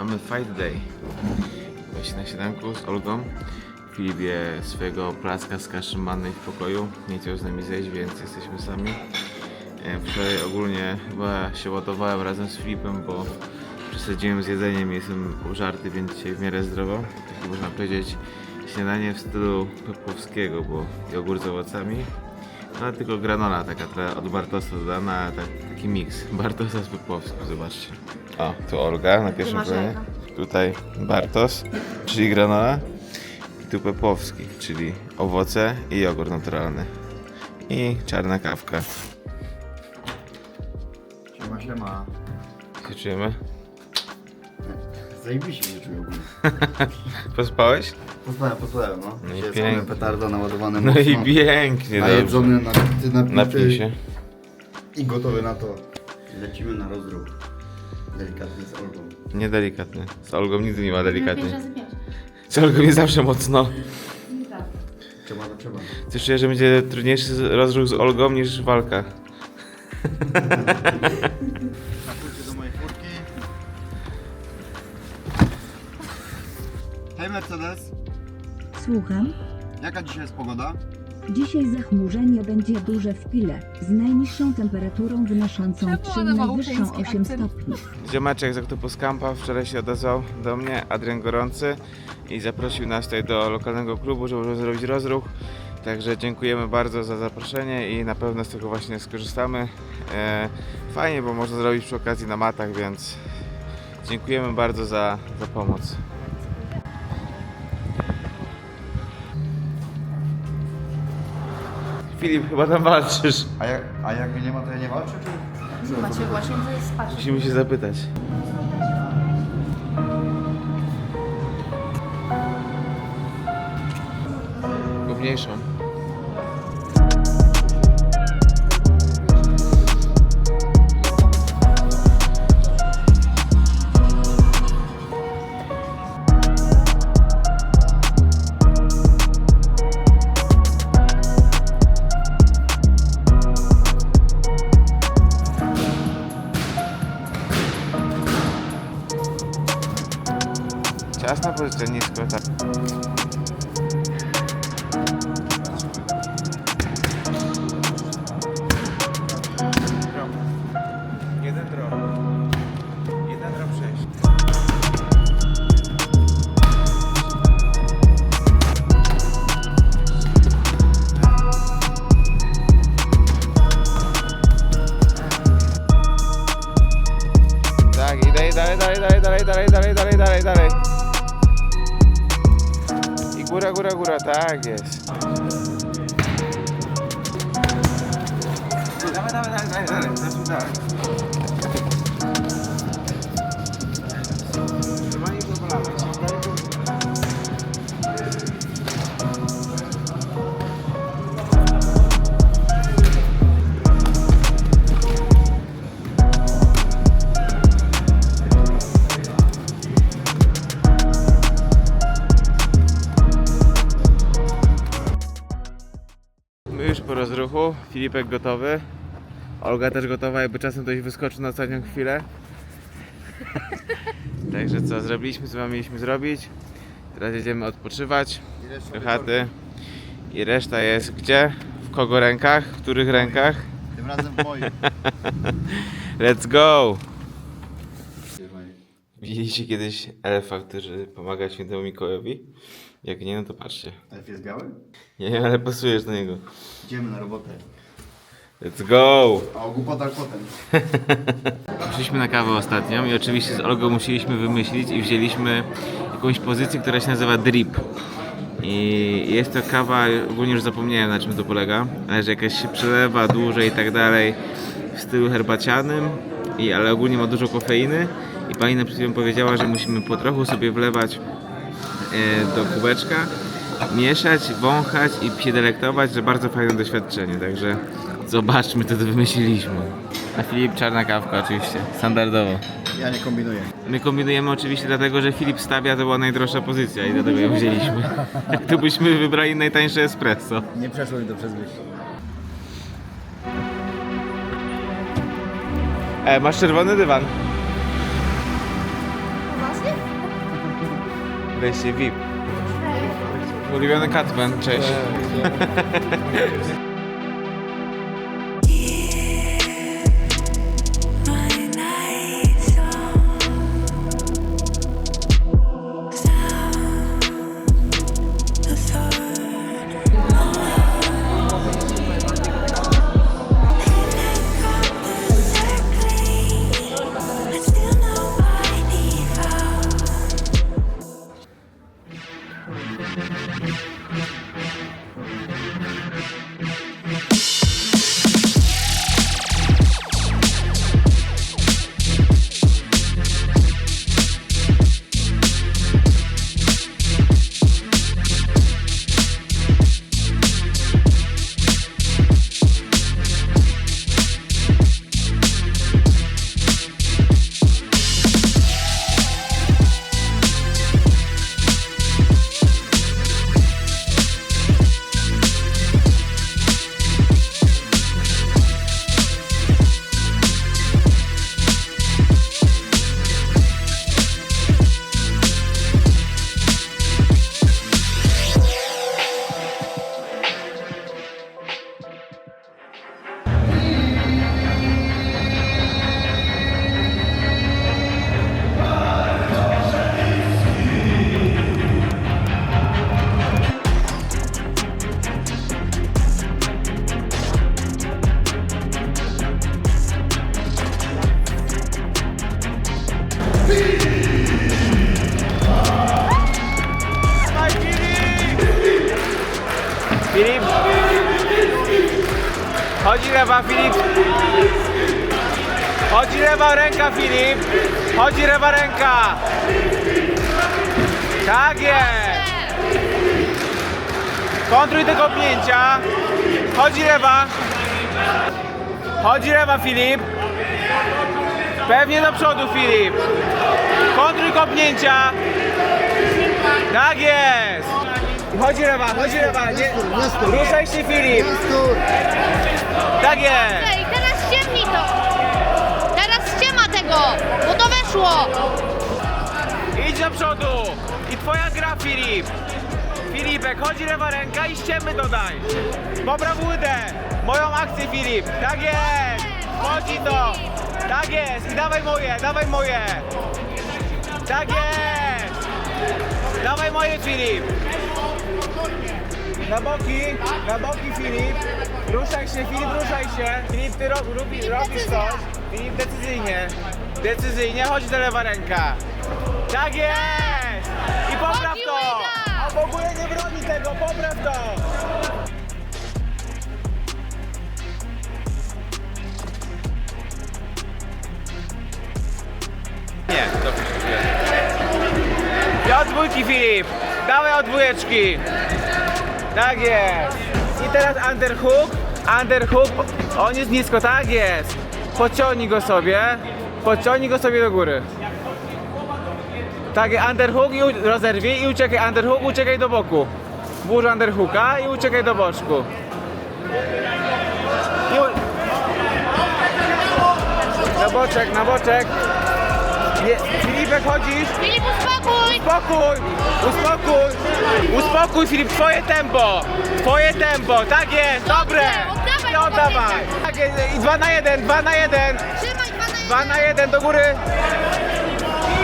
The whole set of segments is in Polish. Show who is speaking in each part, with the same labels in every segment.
Speaker 1: Mamy fight day. Właśnie na śniadanku z Olgą. Filip je swojego placka z kaszy mannej w pokoju. Nie chciał z nami zejść, więc jesteśmy sami. E, Wczoraj ogólnie chyba się ładowałem razem z Filipem, bo przesadziłem z jedzeniem, jestem użarty, więc dzisiaj w miarę zdrowo. Takie można powiedzieć śniadanie w stylu pepowskiego, bo jogurt z owocami. No ale tylko granola taka od Bartosa dodana, tak, taki miks Bartosa z pepowskim, zobaczcie. O, tu Olga na pierwszym planie. Tutaj Bartos, czyli granola. I tu pepowski, czyli owoce i jogurt naturalny. I czarna kawka.
Speaker 2: Siema, siema.
Speaker 1: Się czujemy?
Speaker 2: Zajebiście się czuję ogólnie.
Speaker 1: Pospałeś?
Speaker 2: Posłuchałem, posłuchałem, no.
Speaker 1: No i
Speaker 2: Dzisiaj
Speaker 1: pięknie.
Speaker 2: same petardo naładowane
Speaker 1: No i pięknie, dobrze.
Speaker 2: Najedzony, napity, napity.
Speaker 1: Napij się.
Speaker 2: I gotowy na to. Lecimy na rozruch. Delikatnie z Olgą.
Speaker 1: Niedelikatny. Z Olgą nigdy nie ma delikatnie. Z Olgą jest zawsze mocno.
Speaker 2: Trzeba, to trzeba.
Speaker 1: Coś czuję, że będzie trudniejszy rozruch z Olgą niż walka.
Speaker 2: Do mojej furki. Hej Mercedes,
Speaker 3: Słucham.
Speaker 2: jaka dzisiaj jest pogoda?
Speaker 3: Dzisiaj zachmurzenie będzie duże w pile, z najniższą temperaturą wynoszącą
Speaker 4: Czemu
Speaker 3: 3,
Speaker 4: ona ma
Speaker 3: najwyższą
Speaker 4: ukraiński
Speaker 3: 8
Speaker 4: akcent?
Speaker 3: stopni.
Speaker 1: Ziomeczek z Octopus Campa wczoraj się odezwał do mnie, Adrian Gorący i zaprosił nas tutaj do lokalnego klubu, żeby zrobić rozruch. Także dziękujemy bardzo za zaproszenie i na pewno z tego właśnie skorzystamy. E, fajnie, bo można zrobić przy okazji na matach, więc dziękujemy bardzo za, za pomoc. Filip, chyba tam walczysz.
Speaker 2: A jak, a jak mnie nie ma, to ja nie walczę, czy?
Speaker 4: Nie macie właśnie patrzeć.
Speaker 1: Musimy się zapytać. Mniejszą. Частна позиция, низкая. Так. Góra, tak jest. Dawaj, dawaj, dawaj, dawaj, dawaj, dawaj, rozruchu, Filipek gotowy, Olga też gotowa, jakby czasem ktoś wyskoczył na ostatnią chwilę. Także co, zrobiliśmy co mieliśmy zrobić. Teraz jedziemy odpoczywać do chaty. I reszta jest gdzie? W kogo rękach? W których rękach?
Speaker 2: Tym razem w moim.
Speaker 1: Let's go! Widzieliście kiedyś elfa, który pomaga świętemu Mikołajowi? Jak nie, no to patrzcie.
Speaker 2: Elf jest biały?
Speaker 1: Nie ale pasujesz do niego.
Speaker 2: Idziemy na robotę.
Speaker 1: Let's go!
Speaker 2: A o głupotach potem.
Speaker 1: Poszliśmy na kawę ostatnią i oczywiście z Olgą musieliśmy wymyślić i wzięliśmy jakąś pozycję, która się nazywa drip. I jest to kawa, ogólnie już zapomniałem na czym to polega, ale że jakaś się przelewa dłużej i tak dalej w stylu herbacianym, i, ale ogólnie ma dużo kofeiny i pani nam przed powiedziała, że musimy po trochu sobie wlewać do kubeczka, mieszać, wąchać i się delektować, że bardzo fajne doświadczenie, także zobaczmy co to wymyśliliśmy. A Filip czarna kawka oczywiście, standardowo.
Speaker 2: Ja nie kombinuję.
Speaker 1: My kombinujemy oczywiście dlatego, że Filip stawia, to była najdroższa pozycja i dlatego ją wzięliśmy. Tu byśmy wybrali najtańsze espresso.
Speaker 2: Nie przeszło mi to przez myśl.
Speaker 1: E, masz czerwony dywan. Wreszcie VIP. Ulubiony Catman, cześć. Lewa Filip! Chodzi lewa ręka Filip! Chodzi lewa ręka! Tak jest! Kontruj tego pnięcia! Chodzi lewa! Chodzi lewa Filip! Pewnie do przodu Filip! Kontruj kopnięcia! Tak jest! Chodzi lewa, chodzi lewa, nie, ruszaj się Filip! Tak jest!
Speaker 5: Ej, teraz ściemnij to! Teraz ściema tego, bo to weszło!
Speaker 1: Idź do przodu! I twoja gra Filip! Filipek, chodzi lewa ręka i ściemy dodaj! Popraw łydę! Moją akcję Filip! Tak jest! Chodzi to! Tak jest! I dawaj moje, dawaj moje! Tak jest! Dawaj moje Filip! Na boki, na boki Filip! Ruszaj się, Filip, ruszaj się! Filip, ty ro, robi, robisz coś! Filip, decyzyjnie! Decyzyjnie, chodź do lewa ręka! Tak jest! I popraw to! A w ogóle nie broni tego, popraw to! Nie, dobrze się czuję. I od dwójki Filip! Dawaj od dwójeczki! Tak jest! I teraz underhook, underhook, on jest nisko, tak jest! Pociągnij go sobie, pociągnij go sobie do góry. Tak, underhook i rozerwij i uciekaj, underhook, uciekaj do boku. Włóż underhooka i uciekaj do boczku. Na boczek, na boczek. Nie, Chodzisz?
Speaker 5: Filip, uspokój!
Speaker 1: Uspokój! Uspokój! Uspokój Filip, twoje tempo! Twoje tempo, tak jest, dobre!
Speaker 5: oddawaj go,
Speaker 1: oddawaj! Tak jest, i dwa na jeden, dwa na jeden!
Speaker 5: Trzymaj dwa na
Speaker 1: Dwa na jeden do góry!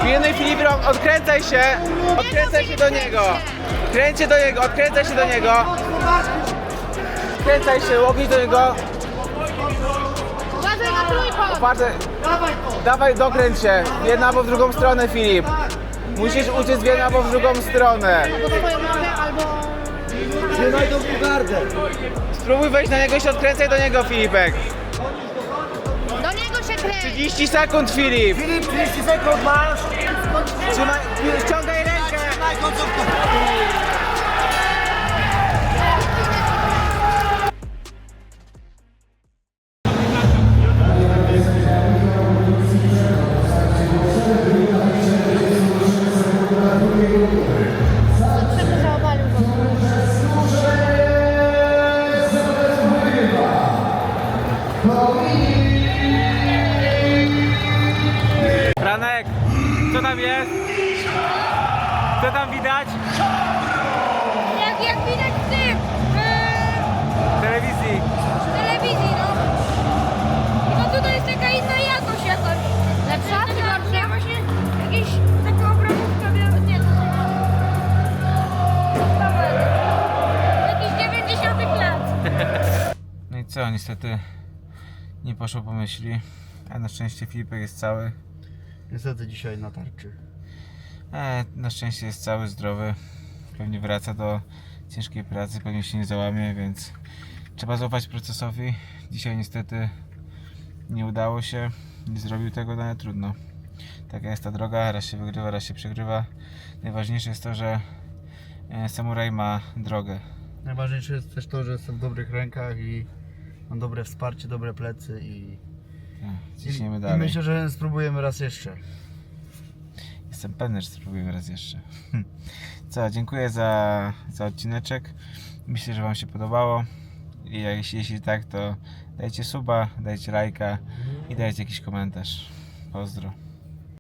Speaker 1: Pilnuj Filip rąk, odkręcaj się! Odkręcaj się do niego! Kręć się do niego, odkręcaj się do niego! Kręcaj się, łokieć do niego!
Speaker 5: Uważaj na trójkąt!
Speaker 1: Dawaj, dokręć się! W jedną albo w drugą stronę Filip! Musisz uciec w jedną albo w drugą stronę!
Speaker 5: Albo twoją nogę, albo...
Speaker 2: Trzymaj tą pogardę.
Speaker 1: Spróbuj wejść na niego i się odkręcaj do niego Filipek!
Speaker 5: Do niego się kręć!
Speaker 1: 30 sekund Filip!
Speaker 2: Filip, 30 sekund masz.
Speaker 1: Trzymaj, ściągaj rękę!
Speaker 2: Trzymaj końcówkę.
Speaker 1: Tam jest? Co tam widać?
Speaker 5: Jak, jak widać w tym,
Speaker 1: W telewizji.
Speaker 5: w telewizji, no. No tutaj jest taka inna jakość jakoś. Lepsza gorsza? Właśnie jakieś taka obrazówka, nie, nie to Jakiś 90 lat.
Speaker 1: No i co, niestety nie poszło po myśli. A na szczęście Filipek jest cały.
Speaker 2: Niestety dzisiaj na tarczy.
Speaker 1: Na szczęście jest cały, zdrowy. Pewnie wraca do ciężkiej pracy, pewnie się nie załamie, więc trzeba zaufać procesowi. Dzisiaj niestety nie udało się, nie zrobił tego, no ale trudno. Taka jest ta droga, raz się wygrywa, raz się przegrywa. Najważniejsze jest to, że e, samuraj ma drogę.
Speaker 2: Najważniejsze jest też to, że jestem w dobrych rękach i mam dobre wsparcie, dobre plecy i,
Speaker 1: Ciśniemy
Speaker 2: i, i myślę, że spróbujemy raz jeszcze.
Speaker 1: Jestem pewny, że spróbujemy raz jeszcze. Co, dziękuję za, za odcineczek. Myślę, że Wam się podobało. I jeśli, jeśli tak, to dajcie suba, dajcie lajka i dajcie jakiś komentarz. Pozdro.